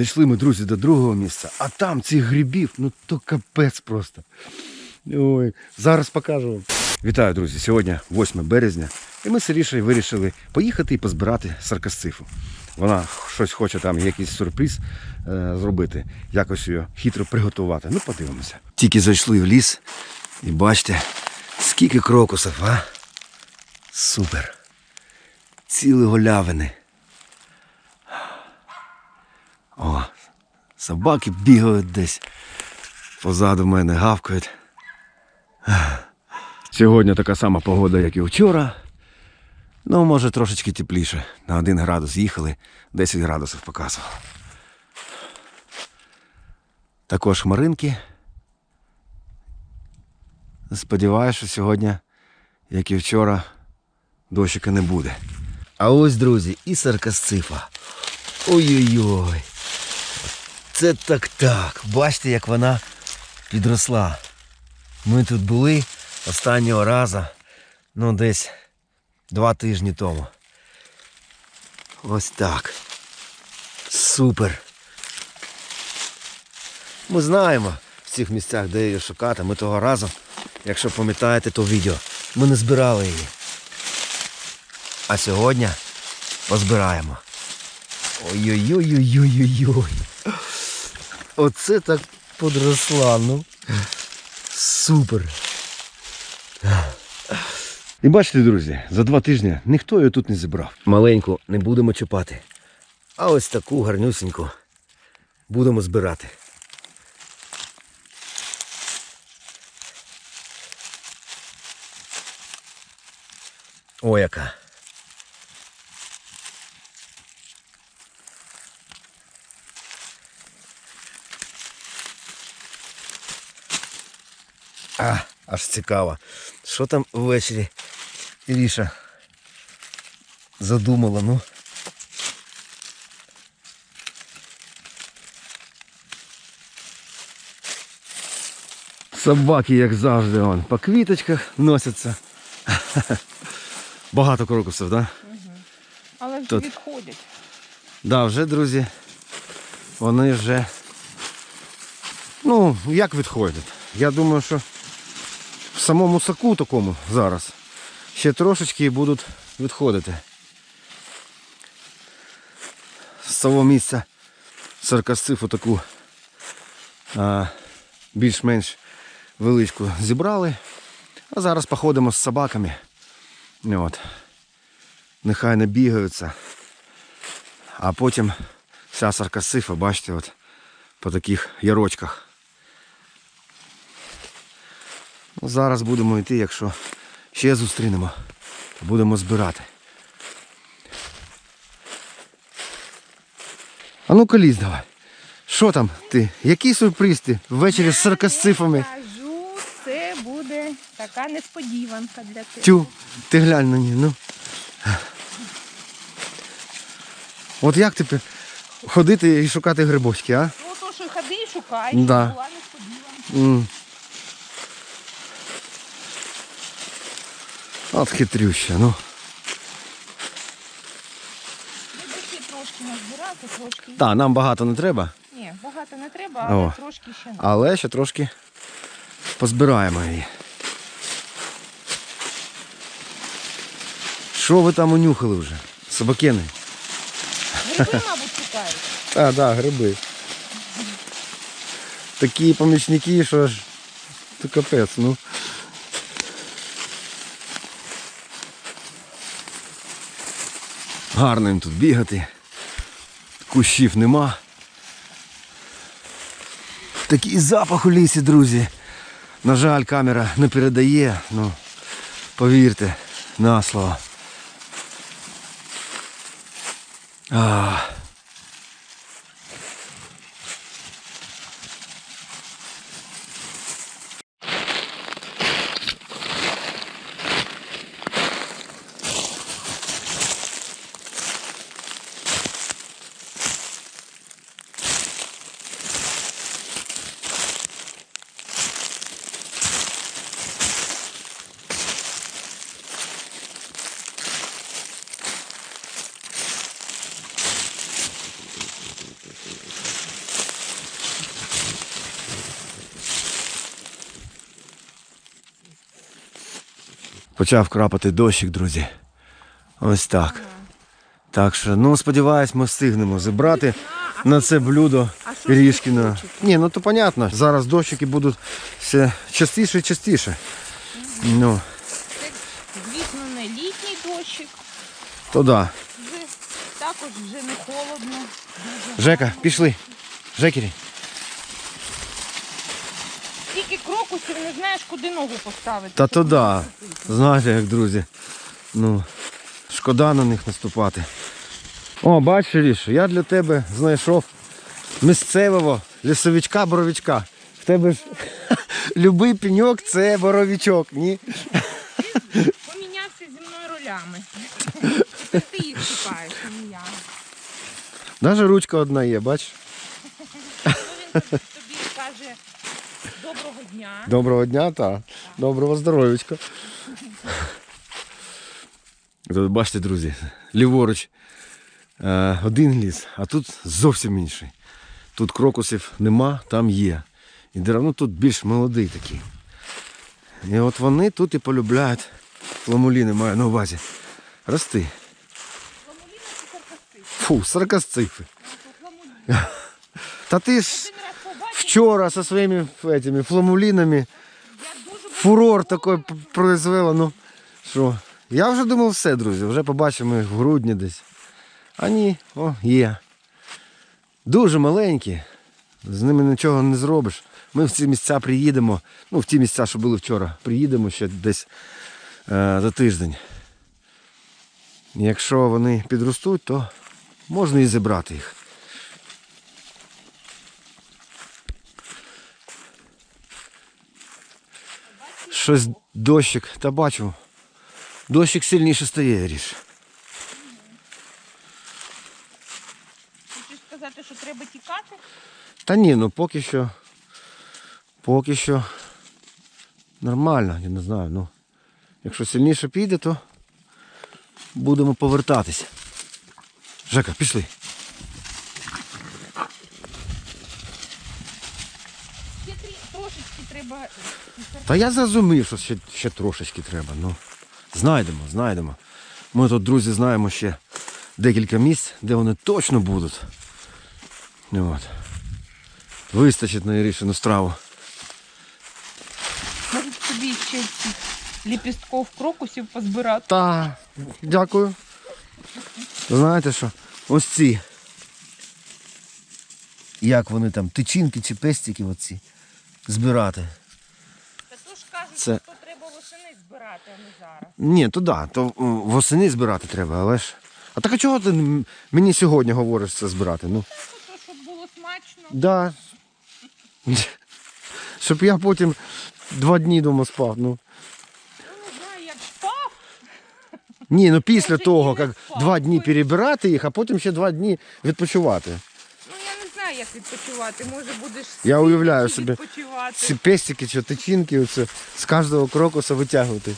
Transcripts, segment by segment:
Дійшли ми, друзі, до другого місця, а там цих грибів, ну то капець просто. Ой, зараз покажу вам. Вітаю, друзі! Сьогодні 8 березня, і ми з Ірішею вирішили поїхати і позбирати саркасцифу. Вона щось хоче там, якийсь сюрприз е, зробити, якось її хитро приготувати. Ну, подивимося. Тільки зайшли в ліс і бачите, скільки крокусів, а? Супер. Ціли голявини. О, собаки бігають десь. Позаду мене гавкають. Сьогодні така сама погода, як і вчора. Ну, може, трошечки тепліше. На один градус їхали, 10 градусів показував. Також хмаринки. Сподіваюся, що сьогодні, як і вчора, дощика не буде. А ось, друзі, і саркасцифа. Ой-ой-ой. Це так так. Бачите, як вона підросла. Ми тут були останнього разу, ну десь два тижні тому. Ось так. Супер. Ми знаємо в цих місцях, де її шукати. Ми того разу, якщо пам'ятаєте то відео, ми не збирали її. А сьогодні позбираємо. Ой-ой-ой-ой-ой-ой. Оце так подросла, ну. Супер. І бачите, друзі, за два тижні ніхто її тут не зібрав. Маленьку не будемо чіпати. А ось таку гарнюсіньку будемо збирати. О, яка. А, аж цікаво. Що там ввечері Іріша задумала, ну? Собаки, як завжди, он, по квіточках носяться. Багато крокусів, так? Да? Але вже Тут. відходять. Да, вже, друзі, вони вже. Ну, як відходять? Я думаю, що самому соку такому зараз ще трошечки будуть відходити. З цього місця саркасцифу таку більш-менш величку зібрали. А зараз походимо з собаками. От. Нехай не бігаються. А потім вся саркасифа, бачите, от по таких ярочках. Ну, зараз будемо йти, якщо ще зустрінемо, то будемо збирати. А ну коліс давай. Що там ти? Який сюрприз ти? Ввечері з саркасифами. Кажу, це буде така несподіванка для тебе. Тю, ти глянь на ній, ну. От як тепер ходити і шукати грибочки, а? Ну то, що ходи і шукай, Да. була несподіванка. М. От хитрюща, ну. Трошки назбирати, трошки. Так, нам багато не треба, Ні, багато не треба, але О. трошки ще не. але ще трошки позбираємо її. Що ви там унюхали вже? Собакени? Гриби, мабуть, шукають. А, так, да, гриби. Такі помічники, що ж то капець, ну. Гарно їм тут бігати. Кущів нема. Такий запах у лісі, друзі. На жаль, камера не передає, ну повірте, на слово. А. Почав крапати дощик, друзі. Ось так. Так що, ну сподіваюсь, ми встигнемо зібрати на це блюдо А що ж пиріжкіна. ви хочете? Ні, ну то понятно. Зараз дощики будуть все частіше і частіше. Ну, звісно, не літній дощик. то да. Вже, також вже не холодно. Дуже Жека, пішли. Жекері. Тільки крокусів не знаєш, куди ногу поставити. Та то да. Знаєте, як друзі. Ну, шкода на них наступати. О, бачиш, Ріш, я для тебе знайшов місцевого лісовичка-боровичка. В тебе ж любий пеньок це боровичок, ні? Помінявся зі мною ролями. Ти їх шукаєш, а не я. Навіть ручка одна є, бачиш? Ну, він тобі каже доброго дня. Доброго дня та доброго здоров'ячка. Тут бачите, друзі, ліворуч е, один ліс, а тут зовсім інший. Тут крокусів нема, там є. І ну тут більш молодий такий. І от вони тут і полюбляють фламуліни, маю на увазі. Рости. Фламуліна чи саркастик? Фу, саркасцифи. Фламуліна. Та ти ж вчора зі своїми этими, фламулінами фурор такий п- произвела. Ну що, я вже думав все, друзі, вже побачимо їх в грудні десь. А ні, о, є. Дуже маленькі, з ними нічого не зробиш. Ми в ці місця приїдемо, ну в ті місця, що були вчора, приїдемо ще десь е, за тиждень. Якщо вони підростуть, то можна і зібрати їх. Щось дощик, та бачу. Дощик сильніше стає, ріж. Хочеш сказати, що треба тікати? Та ні, ну поки що. Поки що нормально, я не знаю. Ну, якщо сильніше піде, то будемо повертатись. Жека, пішли. Ще трі- трошечки треба. Та я зрозумів, що ще, ще трошечки треба. Ну, знайдемо, знайдемо. Ми тут, друзі, знаємо ще декілька місць, де вони точно будуть. Ну, От. Вистачить на рішену страву. Може тобі ще цих ліпістків крокусів позбирати. Та, дякую. Знаєте що? Ось ці. Як вони там, тичинки чи пестики оці збирати. Та то ж кажуть, Це- треба восени збирати, а не зараз. Ні, то да, то восени збирати треба, але ж. А так а чого ти мені сьогодні говориш це збирати? Ну, то, щоб було смачно. да. Щоб я потім два дні дома спав. Ну. Ну. Ні, ну після того, як два дні перебирати їх, а потім ще два дні відпочивати. Ну я не знаю, як відпочивати. Може будеш Я уявляю собі відпочивати. ці пестики чи тичинки оце, з кожного крокуса витягувати.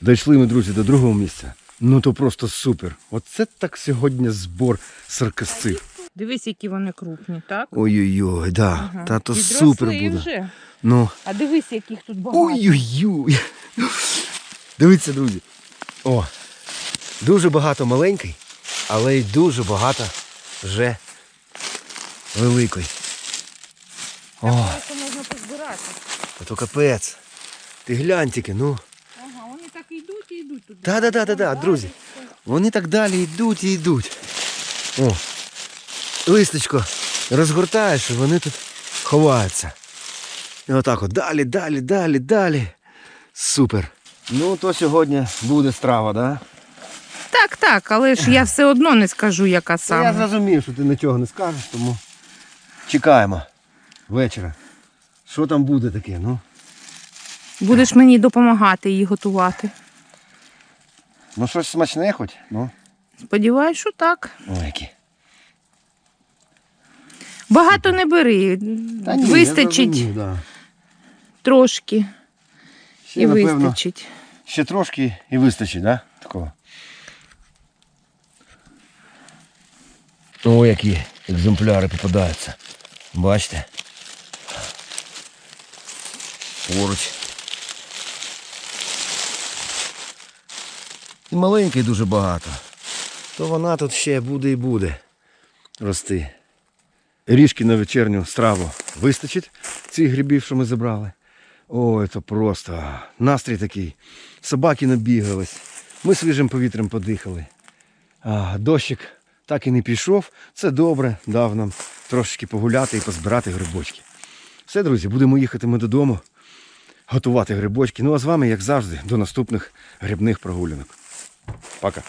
Дійшли ми, друзі, до другого місця. Ну то просто супер. Оце так сьогодні збор саркасців. Дивись, які вони крупні, так? Ой-ой-ой, да. Ага. Та то Підросли супер буде. вже. Ну. А дивись, яких тут багато. Ой-ой-ой. Дивіться, друзі. О, дуже багато маленький, але й дуже багато вже великий. О, Це можна позбирати. а то капець. Ти глянь тільки, ну. Ага, вони так і йдуть туди. Та-да-да-да-да, друзі. Вони так далі йдуть і йдуть. О, листочко розгортаєш, і вони тут ховаються. І отак от далі, далі, далі, далі. Супер. Ну, то сьогодні буде страва, так? Да? Так, так, але ж я все одно не скажу, яка Та Я саме. зрозумів, що ти нічого не скажеш, тому чекаємо вечора. Що там буде таке, ну? Будеш мені допомагати її готувати. Ну щось смачне хоч? Ну. Сподіваюсь, що так. Ой, які. Багато не бери, вистачить да. трошки Ще, і напевно, вистачить. ще трошки і вистачить, да? Такого. О, які екземпляри попадаються. Бачите? Поруч. І маленький дуже багато. То вона тут ще буде і буде рости. Ріжки на вечірню страву вистачить цих грибів, що ми забрали. Ой, це просто настрій такий. Собаки набігались, ми свіжим повітрям подихали. А, дощик так і не пішов. Це добре, дав нам трошечки погуляти і позбирати грибочки. Все, друзі, будемо їхати ми додому, готувати грибочки. Ну а з вами, як завжди, до наступних грибних прогулянок. Пока.